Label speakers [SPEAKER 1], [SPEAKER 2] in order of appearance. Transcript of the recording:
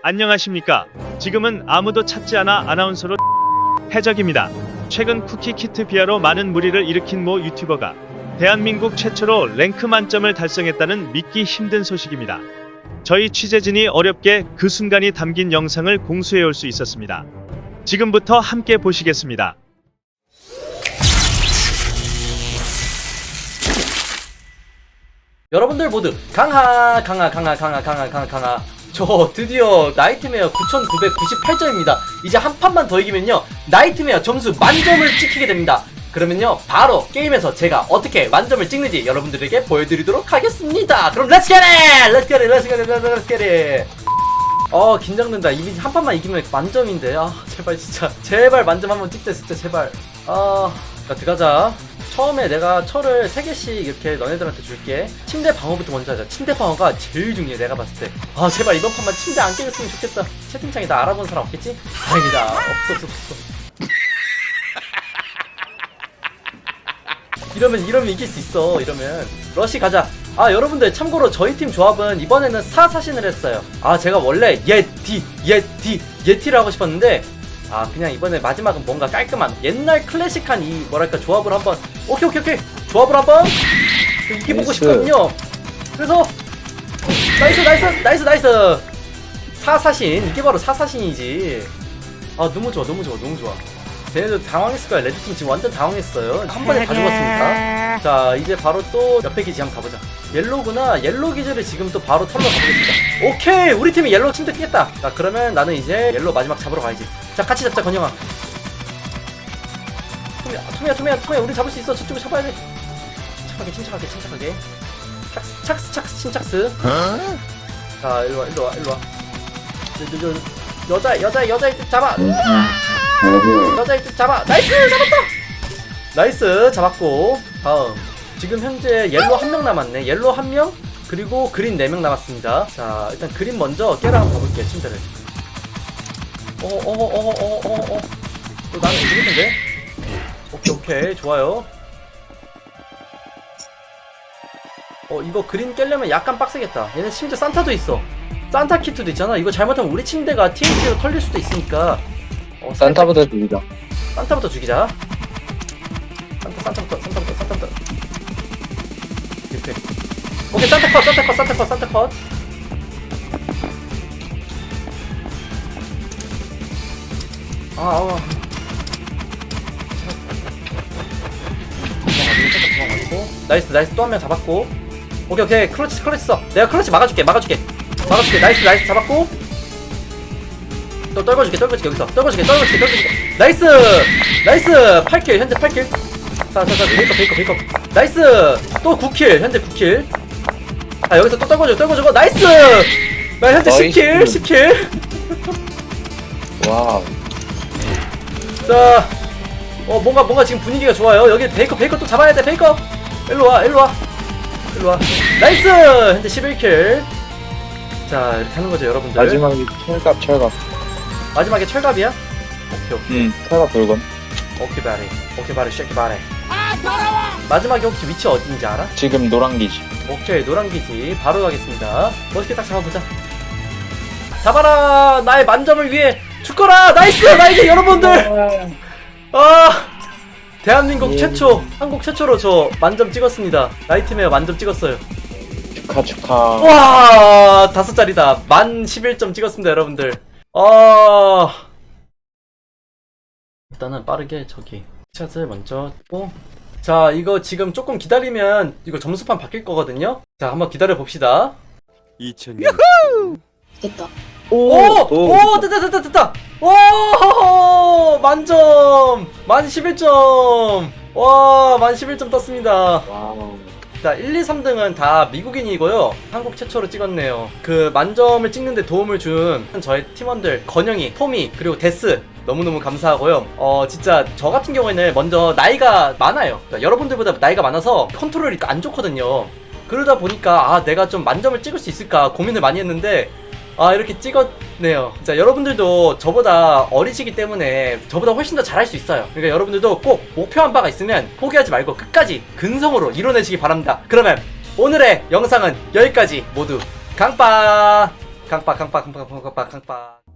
[SPEAKER 1] 안녕하십니까. 지금은 아무도 찾지 않아 아나운서로 해적입니다. 최근 쿠키 키트 비하로 많은 무리를 일으킨 모 유튜버가 대한민국 최초로 랭크 만점을 달성했다는 믿기 힘든 소식입니다. 저희 취재진이 어렵게 그 순간이 담긴 영상을 공수해 올 수 있었습니다. 지금부터 함께 보시겠습니다.
[SPEAKER 2] 여러분들 모두 강하 강하 강하 강하 강하 강하 저 드디어 나이트메어 9998점입니다 이제 한 판만 더 이기면요 나이트메어 점수 만점을 찍히게 됩니다 그러면요 바로 게임에서 제가 어떻게 만점을 찍는지 여러분들에게 보여드리도록 하겠습니다 그럼 렛츠 겟 잇! 렛츠 겟 잇! 렛츠 겟 잇! 렛츠 겟 잇! 어 긴장된다 이미 한 판만 이기면 만점인데 아 제발 진짜 제발 만점 한번 찍자 진짜 제발 아 자, 들어가자 처음에 내가 철을 3개씩 이렇게 너네들한테 줄게. 침대 방어부터 먼저 하자. 침대 방어가 제일 중요해 내가 봤을 때 아 제발 이번 판만 침대 안 깨졌으면 좋겠다. 채팅창에 나 알아본 사람 없겠지? 다행이다. 없어 없어 없어. 이러면 이러면 이길 수 있어 이러면. 러시 가자. 아 여러분들 참고로 저희 팀 조합은 이번에는 사사신을 했어요. 아 제가 원래 예티 예티 예티를 하고 싶었는데 아 그냥 이번에 마지막은 뭔가 깔끔한 옛날 클래식한 이 뭐랄까 조합을 한번. 오케이 오케이 오케이. 조합을 한번 이겨보고
[SPEAKER 3] 나이스.
[SPEAKER 2] 싶거든요. 그래서 나이스 나이스 나이스 나이스. 사사신 이게 바로 사사신이지. 아 너무 좋아 너무 좋아 너무 좋아. 쟤네들 당황했을 거야. 레드팀 지금 완전 당황했어요. 한 번에 다 죽었으니까 자 이제 바로 또 옆에 기지 한번 가보자. 옐로구나. 옐로 기지를 지금 또 바로 털러 가보겠습니다. 오케이! 우리 팀이 옐로 침대 끼겠다. 자 그러면 나는 이제 옐로 마지막 잡으러 가야지. 자 같이 잡자 건영아. 투미야 투미야 투미야 투미야 우리 잡을 수 있어. 저쪽에 잡아야 돼. 침착하게 침착하게 침착하게. 착스 착스 착스 침착스. 자 일로와 일로와 일로와. 여자 여자 여자 잡아. 여자 잡아. 나이스! 잡았다! 나이스! 잡았고 다음. 지금 현재 옐로 한 명 남았네. 옐로 한명 그리고 그린 네 명 남았습니다. 자 일단 그린 먼저 깨라 한번 가볼게 침대를. 어어어어어어어 또 나는 죽을 텐데? 오케이 오케이. 좋아요. 어 이거 그린 깨려면 약간 빡세겠다. 얘는 심지어 산타도 있어. 산타 키트도 있잖아. 이거 잘못하면 우리 침대가 TNT로 털릴 수도 있으니까. 어,
[SPEAKER 3] 산타보다 죽이자.
[SPEAKER 2] 산타부터 죽이자. 산타, 산타부터, 산타부터, 산타부터. 오케이. 오케이, 산타 컷, 산타 컷, 산타 컷, 산타 컷. 아, 아. 도망가지고, 나이스, 나이스, 또 한 명 잡았고. 오케이, 오케이, 클러치, 클러치 써. 내가 클러치 막아줄게, 막아줄게. 막아줄게, 나이스, 나이스, 잡았고. 또 떨궈줄게 떨궈줄게 여기서 떨궈줄게 떨궈줄게 떨궈줄게 나이스 나이스 8킬 현재 8킬 자자자 베이커 베이커 베이커 나이스 또 9킬 현재 9킬 아 여기서 또 떨궈줘 떨궈주고 나이스 나 현재
[SPEAKER 3] 나이스.
[SPEAKER 2] 10킬 10킬
[SPEAKER 3] 와우.
[SPEAKER 2] 자, 어 뭔가 뭔가 지금 분위기가 좋아요. 여기 베이커 베이커 또 잡아야 돼 베이커. 일로 와 일로 와 일로 와. 나이스 현재 11킬. 자 이렇게 하는 거죠 여러분들.
[SPEAKER 3] 마지막에 철갑, 철갑.
[SPEAKER 2] 마지막에 철갑이야? 오케이 오케이.
[SPEAKER 3] 응, 철갑 돌건.
[SPEAKER 2] 오케이 바리 오케이 바리 쉐키 바리 마지막에 혹시 위치 어딘지 알아?
[SPEAKER 3] 지금 노란 기지.
[SPEAKER 2] 오케이 노란 기지. 바로 가겠습니다. 멋있게 딱 잡아보자. 잡아라! 나의 만점을 위해 죽거라! 나이스! 나이스 여러분들! 아 대한민국
[SPEAKER 3] 예.
[SPEAKER 2] 최초 한국 최초로 저 만점 찍었습니다. 나이트메어 만점 찍었어요.
[SPEAKER 3] 축하, 축하.
[SPEAKER 2] 와 다섯 자리다. 만 11점 찍었습니다 여러분들. 아. 일단은 빠르게 저기 샷을 먼저 고자 이거 지금 조금 기다리면 이거 점수판 바뀔 거거든요 자 한번 기다려 봅시다
[SPEAKER 4] 2000년
[SPEAKER 5] 됐다.
[SPEAKER 2] 오! 오! 됐다 됐다 됐다 오! 만점 만 11점 와 만 11점 떴습니다
[SPEAKER 3] 와우.
[SPEAKER 2] 자, 1, 2, 3등은 다 미국인이고요. 한국 최초로 찍었네요. 그 만점을 찍는데 도움을 준 저의 팀원들 건영이, 토미, 그리고 데스 너무너무 감사하고요. 어, 진짜 저 같은 경우에는 먼저 나이가 많아요. 그러니까 여러분들보다 나이가 많아서 컨트롤이 안 좋거든요. 그러다 보니까 아, 내가 좀 만점을 찍을 수 있을까 고민을 많이 했는데 아 이렇게 찍었네요. 자 여러분들도 저보다 어리시기 때문에 저보다 훨씬 더 잘할 수 있어요. 그러니까 여러분들도 꼭 목표한 바가 있으면 포기하지 말고 끝까지 근성으로 이뤄내시기 바랍니다. 그러면 오늘의 영상은 여기까지 모두 강빠 강박 강박 강박 강박 강박 강박